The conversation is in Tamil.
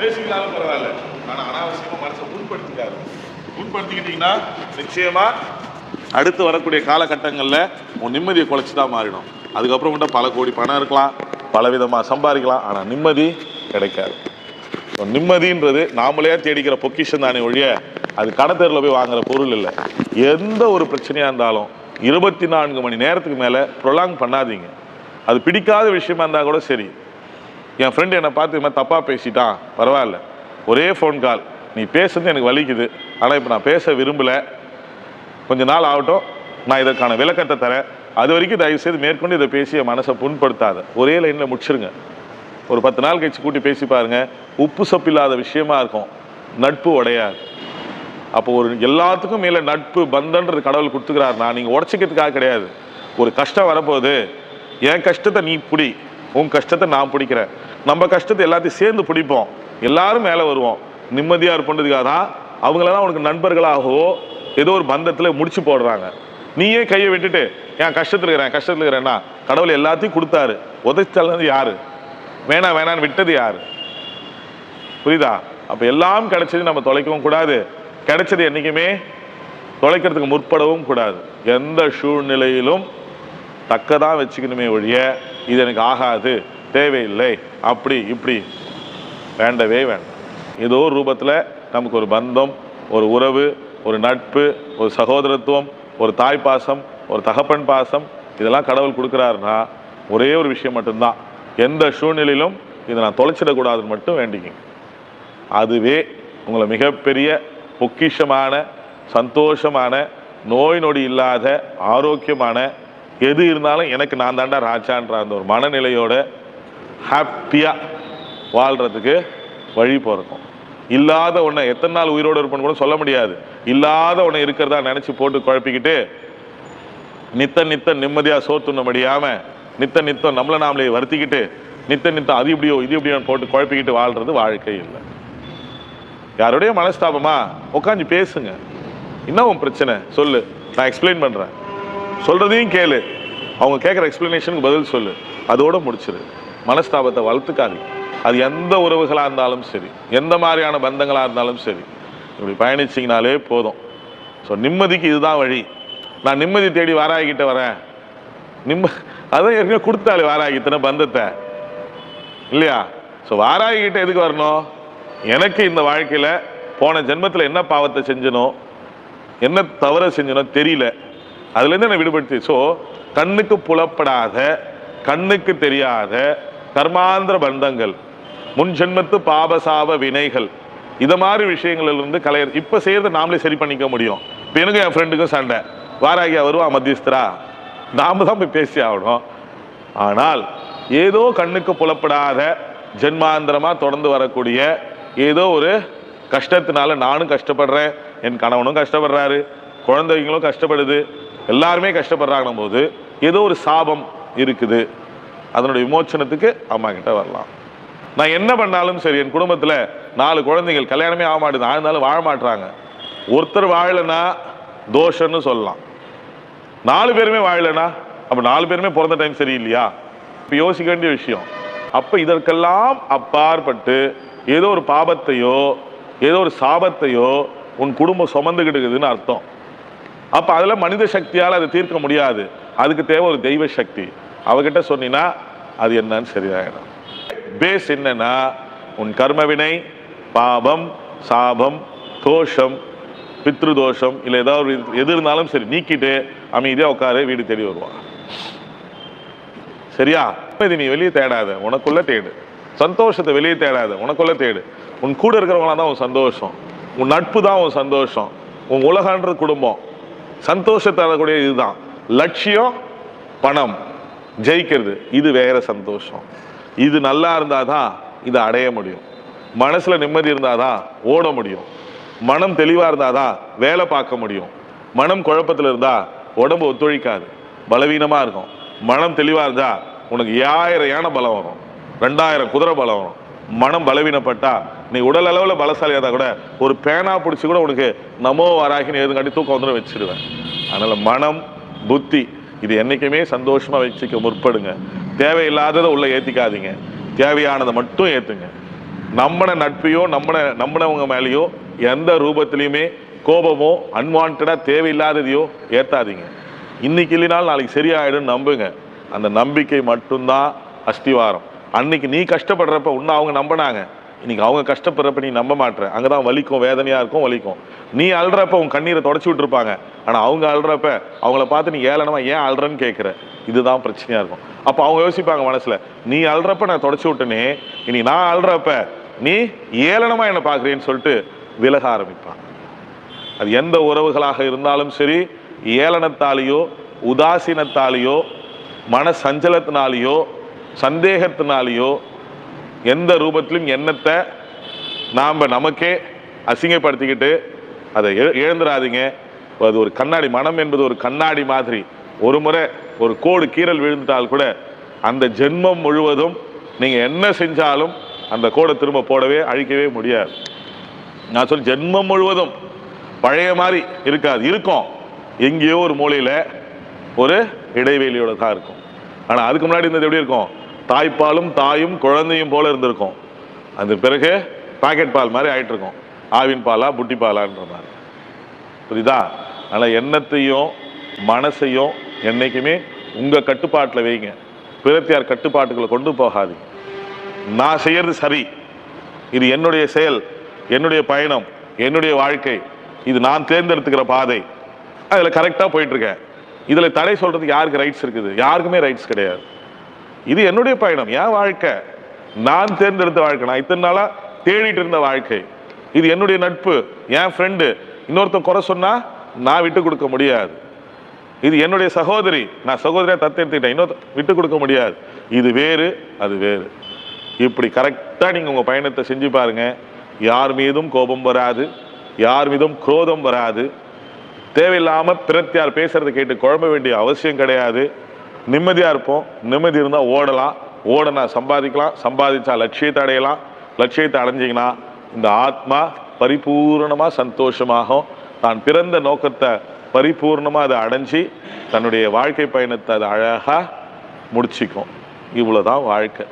பேசிக்கலாலும் பரவாயில்ல. ஆனா அனாவசியமா மனசை புண்படுத்திக்காது. புண்படுத்திக்கிட்டீங்கன்னா நிச்சயமா அடுத்து வரக்கூடிய காலகட்டங்களில் உன் நிம்மதியை குலைச்சு தான் மாறிடும். அதுக்கப்புறம் பல கோடி பணம் இருக்கலாம் பலவிதமாக சம்பாதிக்கலாம் ஆனால் நிம்மதி கிடைக்காது. நிம்மதின்றது நாமளே தேடிக்கிற பொக்கிஷன் தானே ஒழிய அது கடத்தேரில் போய் வாங்குற பொருள் இல்லை. எந்த ஒரு பிரச்சனையாக இருந்தாலும் இருபத்தி நான்கு மணி நேரத்துக்கு மேலே ப்ரொலாங் பண்ணாதீங்க. அது பிடிக்காத விஷயமா இருந்தால் கூட சரி. என் ஃப்ரெண்டு என்னை பார்த்து இது மாதிரி தப்பாக பேசிட்டான். பரவாயில்ல. ஒரே ஃபோன் கால் நீ பேசுறது எனக்கு வலிக்குது. ஆனால் இப்போ நான் பேச விரும்பலை. கொஞ்ச நாள் ஆகட்டும். நான் இதற்கான விளக்கத்தை தரேன். அது வரைக்கும் தயவுசெய்து மேற்கொண்டு இதை பேசி என் மனசை புண்படுத்தாத. ஒரே லைனில் முடிச்சிருங்க. ஒரு பத்து நாள் கழிச்சு கூட்டி பேசி பாருங்கள் உப்பு சப்பு இல்லாத விஷயமா இருக்கும். நட்பு உடையாது. அப்போ ஒரு எல்லாத்துக்கும் மேலே நட்பு பந்தன்றது கடவுள் கொடுத்துக்கிறாருனா நீங்கள் உடச்சிக்கிறதுக்காக கிடையாது. ஒரு கஷ்டம் வரப்போகுது. என் கஷ்டத்தை நீ பிடி. உன் கஷ்டத்தை நான் பிடிக்கிறேன். நம்ம கஷ்டத்தை எல்லாத்தையும் சேர்ந்து பிடிப்போம். எல்லாரும் மேலே வருவோம். நிம்மதியாக இருப்பதுக்காக தான் அவங்களெல்லாம் உனக்கு நண்பர்களாகவோ ஏதோ ஒரு பந்தத்தில் முடிச்சு போடுறாங்க. நீயே கையை விட்டுட்டு என் கஷ்டத்தில் இருக்கிறேன் கஷ்டத்தில் இருக்கிறேன்னா? கடவுள் எல்லாத்தையும் கொடுத்தாரு. உதைச்சது யாரு? வேணாம் வேணான்னு விட்டது யார்? புரியுதா? அப்போ எல்லாம் கிடைச்சது நம்ம தொலைக்கவும் கூடாது. கிடைச்சது என்னைக்குமே தொலைக்கிறதுக்கு முற்படவும் கூடாது. எந்த சூழ்நிலையிலும் தக்கதான் வச்சுக்கணுமே ஒழிய இது எனக்கு ஆகாது. தேவையில்லை. அப்படி இப்படி. வேண்டவே வேண்டாம். ஏதோ ஒரு ரூபத்தில் நமக்கு ஒரு பந்தம் ஒரு உறவு ஒரு நட்பு ஒரு சகோதரத்துவம் ஒரு தாய் பாசம் ஒரு தகப்பன் பாசம் இதெல்லாம் கடவுள் கொடுக்குறாருன்னா ஒரே ஒரு விஷயம் மட்டும்தான். எந்த சூழ்நிலையிலும் இதை நான் தொலைச்சிடக்கூடாதுன்னு மட்டும் வேண்டிக்கிங்க. அதுவே உங்களை மிகப்பெரிய பொக்கிஷமான சந்தோஷமான நோய் நொடி இல்லாத ஆரோக்கியமான எது இருந்தாலும் எனக்கு நான் தாண்டா ராஜான்ற அந்த ஒரு மனநிலையோட ஹாப்பியாக வாழ்கிறதுக்கு வழி பிறக்கும். இல்லாத ஒன்றை எத்தனை நாள் உயிரோடு இருப்பேன்னு கூட சொல்ல முடியாது. இல்லாத ஒன்றை இருக்கிறதா நினச்சி போட்டு குழப்பிக்கிட்டு நித்த நித்தம் நிம்மதியாக சோத்துண்ண முடியாமல் நித்த நித்தம் நம்மளை நாமளே வருத்திக்கிட்டு நித்த நித்தம் அது இப்படியோ இது இப்படியோ போட்டு குழப்பிக்கிட்டு வாழ்கிறது வாழ்க்கை இல்லை. யாருடைய மனஸ்தாபமா? உட்காந்து பேசுங்க. என்ன உன் பிரச்சனை? சொல்லு. நான் எக்ஸ்பிளைன் பண்ணுறேன் சொல்கிறதையும் கேளு. அவங்க கேட்குற எக்ஸ்பிளனேஷனுக்கு பதில் சொல்லு. அதோடு முடிச்சிரு. மனஸ்தாபத்தை வளர்த்துக்காதீங்க. அது எந்த உறவுகளாக இருந்தாலும் சரி எந்த மாதிரியான பந்தங்களாக இருந்தாலும் சரி இப்படி பயணிச்சிங்கனாலே போதும். ஸோ நிம்மதிக்கு இதுதான் வழி. நான் நிம்மதி தேடி வாராகிட்ட வரேன். நிம்ம அதான் ஏற்கனவே கொடுத்தாலே வாராகித்தனை பந்தத்தை. இல்லையா? ஸோ வாராகிட்ட எதுக்கு வரணும்? எனக்கு இந்த வாழ்க்கையில் போன ஜென்மத்தில் என்ன பாவத்தை செஞ்சனோ என்ன தவற செஞ்சனோ தெரியல. அதுலேருந்து என்னை விடுபடுத்தி. ஸோ கண்ணுக்கு புலப்படாத கண்ணுக்கு தெரியாத கர்மாந்திர பந்தங்கள் முன் ஜென்மத்து பாபசாப வினைகள் இது மாதிரி விஷயங்கள்லேருந்து கலைய இப்போ செய்கிறது நாமளே சரி பண்ணிக்க முடியும். இப்போ எனக்கும் என் ஃப்ரெண்டுக்கும் சண்டை. வாராகியா வருவா மத்தியஸ்தரா? நாம தான் போய் பேசி ஆகணும். ஆனால் ஏதோ கண்ணுக்கு புலப்படாத ஜென்மாந்திரமாக தொடர்ந்து வரக்கூடிய ஏதோ ஒரு கஷ்டத்தினால நானும் கஷ்டப்படுறேன் என் கணவனும் கஷ்டப்படுறாரு குழந்தைங்களும் கஷ்டப்படுது எல்லாருமே கஷ்டப்படுறாங்க போது ஏதோ ஒரு சாபம் இருக்குது. அதனுடைய விமோச்சனத்துக்கு அம்மா கிட்ட வரலாம். நான் என்ன பண்ணாலும் சரி என் குடும்பத்தில் நாலு குழந்தைகள் கல்யாணமே ஆக மாட்டேது. ஆழ்ந்தாலும் வாழ மாட்டுறாங்க ஒருத்தர் வாழலைன்னா தோஷம்னு சொல்லலாம். நாலு பேருமே வாழலைன்னா அப்போ நாலு பேருமே பிறந்த டைம் சரியில்லையா? இப்போ யோசிக்க வேண்டிய விஷயம். அப்போ இதற்கெல்லாம் அப்பாற்பட்டு ஏதோ ஒரு பாபத்தையோ ஏதோ ஒரு சாபத்தையோ உன் குடும்பம் சுமந்துக்கிட்டு இருக்குதுன்னு அர்த்தம். அப்போ அதில் மனித சக்தியால் அதை தீர்க்க முடியாது. அதுக்கு தேவை ஒரு தெய்வ சக்தி. அவகிட்ட சொன்னீங்கன்னா அது என்னன்னு சரியாயிடும். பேஸ் என்னன்னா உன் கர்மவினை பாபம் சாபம் தோஷம் பித்ரு தோஷம் இல்லை ஏதாவது ஒரு எது இருந்தாலும் சரி நீக்கிட்டு அமைதியாக உட்காரு வீடு தேடி வருவான். சரியா? இது நீ வெளியே தேடாத உனக்குள்ள தேடு. சந்தோஷத்தை வெளியே தேடாத உனக்குள்ள தேடு. உன் கூட இருக்கிறவங்களா தான் உன் சந்தோஷம். உன் நட்பு தான் உன் சந்தோஷம். உன் உலகன்ற குடும்பம். சந்தோஷத்தை தரக்கூடிய இதுதான். லட்சியம் பணம். ஜெயிக்கிறது. இது வேற சந்தோஷம். இது நல்லா இருந்தால் தான் இதை அடைய முடியும். மனசில் நிம்மதி இருந்தால் தான் ஓட முடியும். மனம் தெளிவாக இருந்தால் தான் வேலை பார்க்க முடியும். மனம் குழப்பத்தில் இருந்தால் உடம்பு ஒத்துழைக்காது. பலவீனமாக இருக்கும். மனம் தெளிவாக இருந்தால் உனக்கு ஏழாயிரம் யானை பலம் வரும். ரெண்டாயிரம் குதிரை பலம் வரும். மனம் பலவீனப்பட்டா நீ உடல் அளவில் பலசாலியாக இருந்தா கூட ஒரு பேனா பிடிச்சி கூட உனக்கு நமோ வராகின்னு எதுங்காட்டி தூக்கம் வந்துடும் வச்சிடுவேன் அதனால் மனம் புத்தி இது என்றைக்குமே சந்தோஷமாக வச்சுக்க முற்படுங்க. தேவையில்லாததை உள்ளே ஏற்றிக்காதீங்க தேவையானதை மட்டும் ஏற்றுங்க நம்பின நட்பையோ நம்பின நம்பினவங்க மேலேயோ எந்த ரூபத்துலேயுமே கோபமோ அன்வான்டாக தேவையில்லாததையோ ஏற்றாதீங்க இன்னைக்கு இல்லைனாலும் நாளைக்கு சரியாயிடும் நம்புங்க. அந்த நம்பிக்கை மட்டும்தான் அஸ்திவாரம். அன்னைக்கு நீ கஷ்டப்படுறப்ப உன்னை அவங்க நம்பினாங்க. இன்றைக்கி அவங்க கஷ்டப்படுறப்ப நீ நம்ப மாட்டேற அங்கே தான் வலிக்கும் வேதனையாக இருக்கும் வலிக்கும். நீ அழுறப்ப உன் கண்ணீரை தொடச்சி விட்டுருப்பாங்க. ஆனால் அவங்க அழுறப்ப அவங்கள பார்த்து நீ ஏளனமாக ஏன் அழுறன்னு கேட்குற இதுதான் பிரச்சனையாக இருக்கும். அப்போ அவங்க யோசிப்பாங்க மனசில் நீ அழுறப்ப நான் தொடச்சி விட்டனே. இனி நான் அழுறப்ப நீ ஏளனமாக என்னை பார்க்குறேன்னு சொல்லிட்டு விலக ஆரம்பிப்பாங்க அது எந்த உறவுகளாக இருந்தாலும் சரி ஏளனத்தாலேயோ உதாசீனத்தாலேயோ மன சஞ்சலத்தினாலேயோ சந்தேகத்தினாலேயோ எந்த ரூபத்திலும் எண்ணத்தை நாம் நமக்கே அசிங்கப்படுத்திக்கிட்டு அதை இழந்துடாதீங்க அது ஒரு கண்ணாடி மனம் என்பது ஒரு கண்ணாடி மாதிரி. ஒரு முறை ஒரு கோடு கீறல் விழுந்துட்டால் கூட அந்த ஜென்மம் முழுவதும் நீங்கள் என்ன செஞ்சாலும் அந்த கோடை திரும்ப போடவே அழிக்கவே முடியாது. நான் சொல்ல ஜென்மம் முழுவதும் பழைய மாதிரி இருக்காது. இருக்கும். எங்கேயோ ஒரு மூலையில் ஒரு இடைவெளியோட தான் இருக்கும். ஆனால் அதுக்கு முன்னாடி இருந்தது எப்படி இருக்கும்? தாய்ப்பாலும் தாயும் குழந்தையும் போல இருந்திருக்கும். அது பிறகு பாக்கெட் பால் மாதிரி ஆயிட்டு இருக்கும். ஆவின் பாலா புட்டி பாலான்ற மாதிரி. புரியுதா? அதனால் எண்ணத்தையும் மனசையும் என்னைக்குமே உங்கள் கட்டுப்பாட்டில் வைங்க. பிறத்தியார் கட்டுப்பாட்டுகளை கொண்டு போகாதீங்க. நான் செய்யறது சரி. இது என்னுடைய செயல் என்னுடைய பயணம் என்னுடைய வாழ்க்கை. இது நான் தேர்ந்தெடுத்துக்கிற பாதை. அதில் கரெக்டாக போயிட்டுருக்கேன் இதில் தடை சொல்கிறதுக்கு யாருக்கு ரைட்ஸ் இருக்குது? யாருக்குமே ரைட்ஸ் கிடையாது. இது என்னுடைய பயணம் என் வாழ்க்கை. நான் தேர்ந்தெடுத்த வாழ்க்கை. நான் இத்தனை நாளாக தேடிட்டு இருந்த வாழ்க்கை. இது என்னுடைய நட்பு என் ஃப்ரெண்டு இன்னொருத்தன் குறை சொன்னால் நான் விட்டு கொடுக்க முடியாது. இது என்னுடைய சகோதரி நான் சகோதரியாக தத்தெடுத்துக்கிட்டேன். இன்னொரு விட்டு கொடுக்க முடியாது. இது வேறு அது வேறு. இப்படி கரெக்டாக நீங்கள் உங்கள் பயணத்தை செஞ்சு பாருங்கள் யார் மீதும் கோபம் வராது யார் மீதும் குரோதம் வராது. தேவையில்லாமல் பிரத்தியார் பேசுகிறத கேட்டு குழம்ப வேண்டிய அவசியம் கிடையாது. நிம்மதியாக இருப்போம். நிம்மதி இருந்தால் ஓடலாம். ஓடனா சம்பாதிக்கலாம். சம்பாதிச்சா லட்சியத்தை அடையலாம். லட்சியத்தை அடைஞ்சிங்கன்னா இந்த ஆத்மா பரிபூர்ணமாக சந்தோஷமாகும். தான் பிறந்த நோக்கத்தை பரிபூர்ணமாக அதை அடைஞ்சி தன்னுடைய வாழ்க்கை பயணத்தை அதை அழகாக முடிச்சிக்கும். இவ்வளோதான் வாழ்க்கை.